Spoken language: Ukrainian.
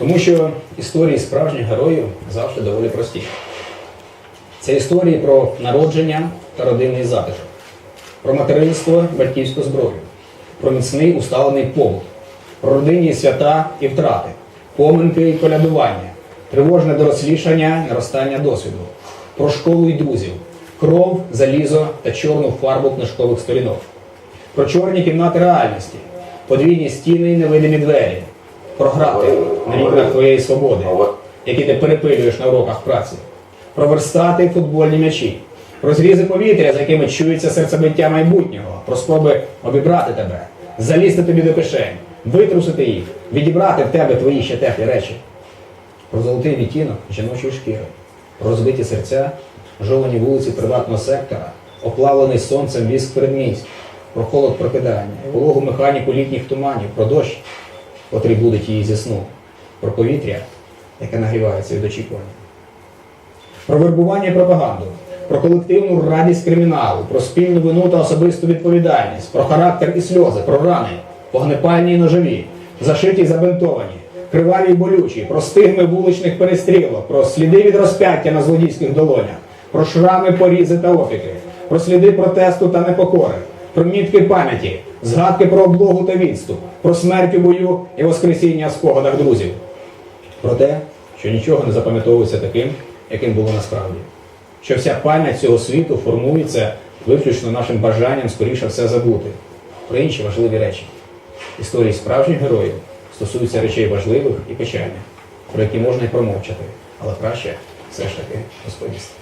Тому що історії справжніх героїв завжди доволі прості. Це історії про народження та родинний затишок, про материнство, батьківську зброю, про міцний усталений побут, про родинні свята і втрати, поминки і колядування, тривожне дорослішання, наростання досвіду, про школу і друзів, кров, залізо та чорну фарбу книжкових сторінок, про чорні кімнати реальності, подвійні стіни і невидимі двері, про грати на вікнах твоєї свободи, які ти перепилюєш на уроках праці, про верстати і футбольні м'ячі, про зрізи повітря, за якими чується серцебиття майбутнього, про спроби обібрати тебе, залізти тобі до кишень, витрусити їх, відібрати в тебе твої ще теплі речі, про золотий відтінок жіночої шкіри, розбиті серця, жовані вулиці приватного сектора, оплавлений сонцем віск передмість, про холод прокидання, вологу механіку літніх туманів, про дощ, котрий будить її зі сну, про повітря, яке нагрівається від очікування. Про вербування і пропаганду, про колективну радість криміналу, про спільну вину та особисту відповідальність, про характер і сльози, про рани, вогнепальні і ножові, зашиті й забинтовані, криваві й болючі, про стигми вуличних перестрілок, про сліди від розп'яття на злодійських долонях, про шрами, порізи та опіки, про сліди протесту та непокори, про мітки пам'яті, згадки про облогу та відступ, про смерть у бою і воскресіння в спогадах друзів про те, що нічого не запам'ятовується таким, яким було насправді. Що вся пам'ять цього світу формується виключно нашим бажанням скоріше все забути. Про інші важливі речі. Історії справжніх героїв стосуються речей важливих і печальних, про які можна й промовчати, але краще все ж таки розповісти.